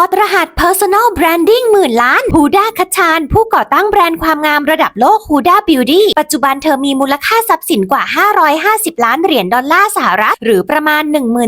อดรหัส Personal Branding หมื่นล้านฮูด้าคัชชาน ผู้ก่อตั้งแบรนด์ความงามระดับโลกฮูด้าบิวตี้ปัจจุบันเธอมีมูลค่าทรัพย์สินกว่า 550 ล้านเหรียญดอลลาร์สหรัฐ หรือประมาณ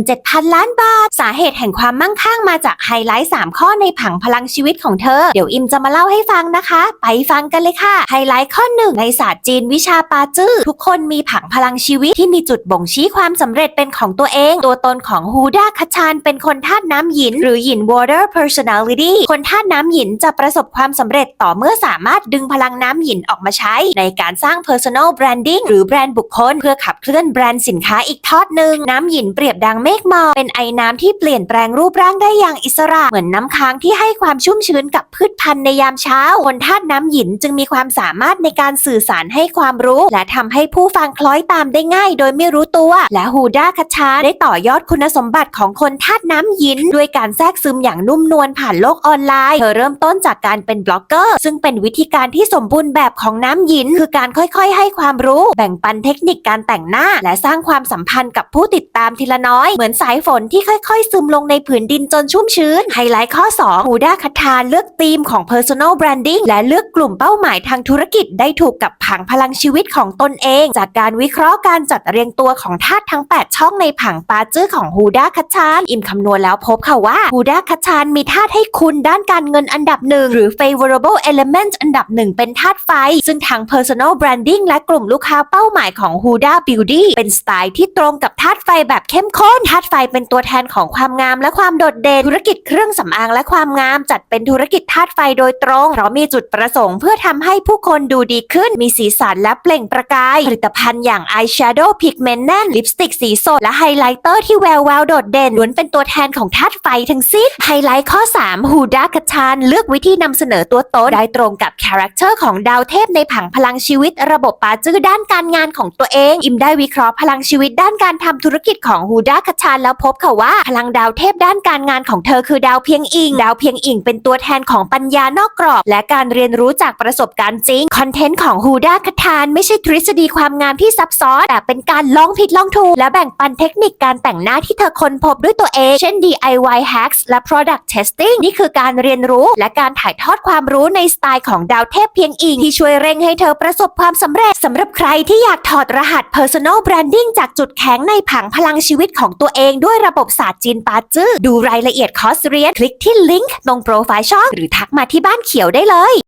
17,000 ล้านบาท สาเหตุแห่งความมั่งคั่งมาจากไฮไลท์ 3 ข้อในผังพลังชีวิตของเธอ เดี๋ยวอิมจะมาเล่าให้ฟังนะคะ ไปฟังกันเลยค่ะ ไฮไลท์ข้อหนึ่งในศาสตร์จีนวิชาปาจื้อทุกคนมีผังพลังชีวิตที่มีจุดบ่งชี้ความสำเร็จเป็นของตัวเอง ตัวตนของฮูด้าคัชชานเป็นคนธาตุน้ำหยิน หรือหยิน water personality คนธาตุน้ำหยินจะประสบความสำเร็จต่อเมื่อสามารถดึงพลังน้ำหยินออกมาใช้ ในการสร้าง personal branding หรือแบรนด์บุคคล เพื่อขับเคลื่อนแบรนด์สินค้าอีกทอดหนึ่งน้ำหยินเปรียบดังเมฆหมอกเป็นไอน้ำที่เปลี่ยนแปลงรูปร่างได้อย่างอิสระ เหมือนน้ำค้างที่ให้ความชุ่มชื้นกับพืชพันธุ์ในยามเช้า คนธาตุน้ำหยินจึงมีความสามารถในการสื่อสารให้ความรู้ และทำให้ผู้ฟังคล้อยตามได้ง่าย โดยไม่รู้ตัว และฮูด้าคชชาได้ต่อยอดคุณสมบัติของคนธาตุน้ำหยิน ด้วยการแทรกซึมอย่างนุ่มนวลผ่านโลกออนไลน์ เธอเริ่มต้นจากการเป็นบล็อกเกอร์ ซึ่งเป็นวิธีการที่สมบูรณ์แบบของน้ำยิน คือการค่อยๆ ให้ความรู้แบ่งปันเทคนิคการแต่งหน้า และสร้างความสัมพันธ์กับผู้ติดตามทีละน้อย เหมือนสายฝนที่ค่อยๆ ซึมลงในผืนดินจนชุ่มชื้น ไฮไลท์ข้อ2ฮูด้าคัทาเลือกธีมของ personal branding และเลือกกลุ่มเป้าหมายทางธุรกิจได้ถูกกับผังพลังชีวิตของตนเอง จากการวิเคราะห์การจัดเรียงตัวของธาตุทั้ง 8 ช่องในผังปาจื้อของฮูด้าคัชาน อิมคำนวณแล้วพบค่ะว่าฮูด้าคัชชานมีธาตุให้คุณด้านการเงินอันดับหนึ่งหรือ favorable element อันดับหนึ่งเป็นธาตุไฟ ซึ่งทาง personal branding และกลุ่มลูกค้าเป้าหมายของ Huda Beauty เป็นสไตล์ที่ตรงกับธาตุไฟแบบเข้มข้นธาตุไฟเป็นตัวแทนของความงามและความโดดเด่นธุรกิจเครื่องสำอางและความงามจัดเป็นธุรกิจธาตุไฟโดยตรงเพราะมีจุดประสงค์เพื่อทำให้ผู้คนดูดีขึ้นมีสีสันและเปล่งประกาย ผลิตภัณฑ์อย่าง eyeshadow pigment แน่นลิปสติกสีสดและไฮไลท์เตอร์ที่แวววาวโดดเด่นล้วนเป็นตัวแทนของธาตุไฟทั้งสิ้นไฮไลท์ข้อ3 Huda กัชานเลือกวิธีนำเสนอตัวตน ได้ตรงกับคาแรคเตอร์ของดาวเทพในผังพลังชีวิต ระบบปาจื้อด้านการงานของตัวเอง อิมได้วิเคราะห์พลังชีวิตด้านการทำธุรกิจของฮูด้าคัชานแล้วพบค่ะว่า พลังดาวเทพด้านการงานของเธอคือดาวเพียงอิง ดาวเพียงอิงเป็นตัวแทนของปัญญานอกกรอบ และการเรียนรู้จากประสบการณ์จริง คอนเทนต์ของฮูด้าคัชชานไม่ใช่ทฤษฎีความงามที่ซับซ้อน แต่เป็นการลองผิดลองถูกและแบ่งปันเทคนิคการแต่งหน้าที่เธอค้นพบด้วยตัวเอง เช่น DIY hacks และ product testing นี่คือการเรียนรู้และการถ่ายทอดความรู้ในสไตล์ของดาวเทพเพียงอิง ที่ช่วยเร่งให้เธอประสบความสำเร็จสำหรับใครที่อยากถอดรหัส personal branding จากจุดแข็งในผังพลังชีวิตของตัวเองด้วยระบบศาสตร์จีนปาจื้อดูรายละเอียดคอร์สเรียน คลิกที่ลิงก์ตรงโปรไฟล์ช่อง หรือทักมาที่บ้านเขียวได้เลย